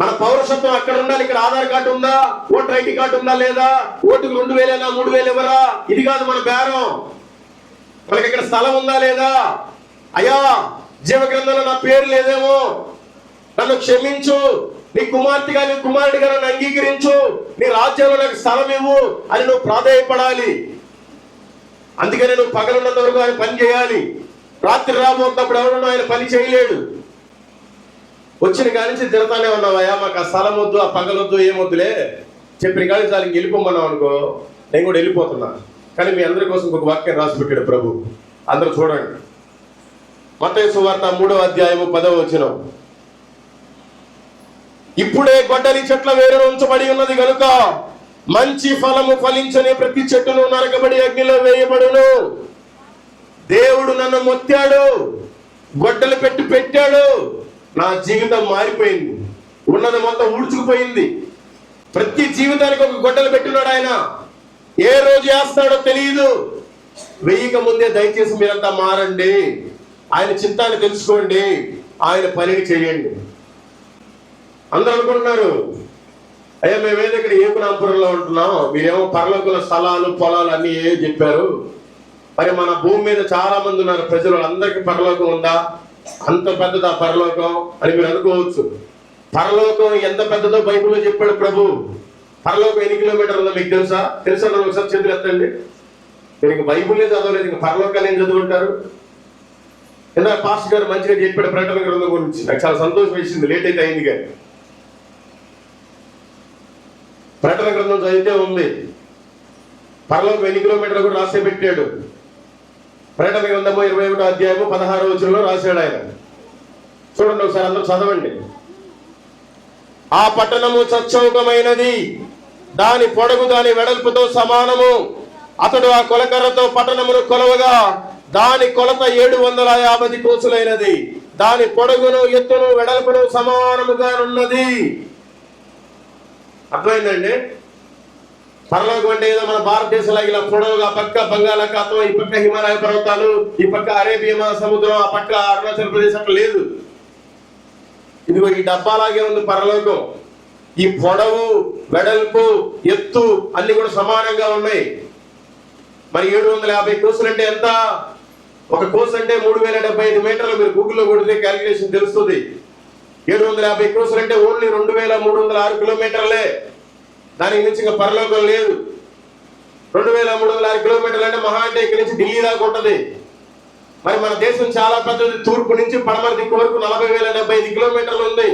మన పౌరసత్వం అక్కడ ఉండాలి ఇక్కడ ఆధార్ కార్డు ఉందా? ఓటర్ ఐడి కార్డు ఉందా లేదా? ఓటుకు రెండు వేలేనా? మూడు వేలు ఇవ్వరా ఇది కాదు మన బేరం. మనకి ఇక్కడ స్థలం ఉందా లేదా? అయ్యా జీవ గ్రంథంలో నా పేరు లేదేమో. నన్ను క్షమించు. నీ కుమార్తెగా నీ కుమారుడిగా నన్ను అంగీకరించు. నీ రాజ్యంలో నాకు స్థలం ఇవ్వు అని నువ్వు ప్రాధాయపడాలి. అందుకనే నువ్వు పగలున్నంత వరకు ఆయన పని చేయాలి. రాత్రి రాబోతున్నప్పుడు ఎవరన్నా ఆయన పని చేయలేడు. వచ్చిన కాడి నుంచి తిడతానే ఉన్నావయ్యా మాకు ఆ స్థలం వద్దు ఆ పగలొద్దు ఏమొద్దులే చెప్పిన కాడి నుంచి ఇంక వెళ్ళిపోమన్నావు అనుకో నేను కూడా వెళ్ళిపోతున్నా. కానీ మీ అందరి కోసం ఒక వాక్యం రాసి పెట్టాడు ప్రభు. అందరూ చూడండి. మత్తయి సువార్త మూడవ అధ్యాయము పదవ వచనం. ఇప్పుడే గొడ్డలి చెట్ల వేరు ఉంచబడి ఉన్నది కనుక మంచి ఫలము ఫలించని ప్రతి చెట్టును నరకబడి అగ్నిలో వేయబడును. దేవుడు నన్ను మొత్తాడు గొడ్డలు పెట్టి పెట్టాడు. నా జీవితం మారిపోయింది. ఉన్నది మొత్తం ఊడ్చుకుపోయింది. ప్రతి జీవితానికి ఒక గొడ్డలు పెట్టినాడు ఆయన. ఏ రోజు వేస్తాడో తెలియదు వెయ్యిక ముందే దయచేసి మీరంతా మారండి. ఆయన చిత్తాన్ని తెలుసుకోండి. ఆయన పనిని చేయండి. అందరూ అనుకుంటున్నారు అయ్యా మేమేదో ఇక్కడ ఏకునాంపురంలో ఉంటున్నాం. మీరేమో పర్లకుల స్థలాలు పొలాలు అన్ని ఏ చెప్పారు. మరి మన భూమి మీద చాలా మంది ఉన్నారు. ప్రజలు అందరికీ పరలోకం ఉందా? అంత పెద్దదా పరలోకం అని మీరు అనుకోవచ్చు. పరలోకం ఎంత పెద్దదో బైబిల్లో చెప్పాడు ప్రభు. పరలోకం ఎన్ని కిలోమీటర్లు మీకు తెలుసా? తెలుసా? నన్ను ఒకసారి చేతులు ఎత్తండి. మీరు ఇంక బైబుల్లే చదవలేదు ఇంక పరలోకాలు ఏం చదువుకుంటారు? ఇందాక పాస్టర్ గారు మంచిగా చెప్పాడు ప్రకటన గ్రంథం గురించి. నాకు చాలా సంతోషం వేసింది. లేట్ అయితే అయింది కానీ. ప్రకటన గ్రంథం చదివితే ఉంది. పరలోకం ఎన్ని కిలోమీటర్లు కూడా రాసే పెట్టాడు ప్రకటన గ్రంథము ఇరవై ఒకటో అధ్యాయము పదహారో వచనంలో రాశాడు ఆయన. చూడండి ఒకసారి అందరూ చదవండి. ఆ పట్టణము సచ్చౌకమైనది దాని పొడగు దాని వెడల్పుతో సమానము. అతడు ఆ కొలకర్రతో పట్టణమును కొలవగా దాని కొలత ఏడు వందల యాభై కోసులైనది. దాని పొడగును ఎత్తును వెడల్పును సమానముగా ఉన్నది అర్థమైందండి? పరలోకం అంటే ఏదో మన భారతదేశంలో ఇలా పొడవుగా పక్క బంగాళాఖాతం ఈ పక్క హిమాలయ పర్వతాలు ఈ పక్క అరేబియా సముద్రం ఆ పక్క అరుణాచల్ ప్రదేశ్ అట్లా లేదు. ఇదిగో ఈ డబ్బాలాగే ఉంది పరలోకం. ఈ పొడవు వెడల్పు ఎత్తు అన్ని కూడా సమానంగా ఉన్నాయి. మరి ఏడు వందల యాభై కోసులు అంటే ఎంత? ఒక కోసు అంటే మూడు వేల డెబ్బై ఐదు మీటర్లు మీరు గూగుల్లో కొడితే క్యాలిక్యులేషన్ తెలుస్తుంది. ఏడు వందల యాభై కోసులు అంటే ఓన్లీ రెండు వేల మూడు వందల ఆరు కిలోమీటర్లే. దానికి మించి ఇంకా పరలోకం లేదు. రెండు వేల మూడు వందల ఆరు కిలోమీటర్లు అంటే మహా అంటే ఇక్కడి నుంచి ఢిల్లీ దాకా ఉంటుంది. మరి మన దేశం చాలా పెద్దది. తూర్పు నుంచి పడమర దిక్కు వరకు నలభై వేల డెబ్బై ఐదు కిలోమీటర్లు ఉంది.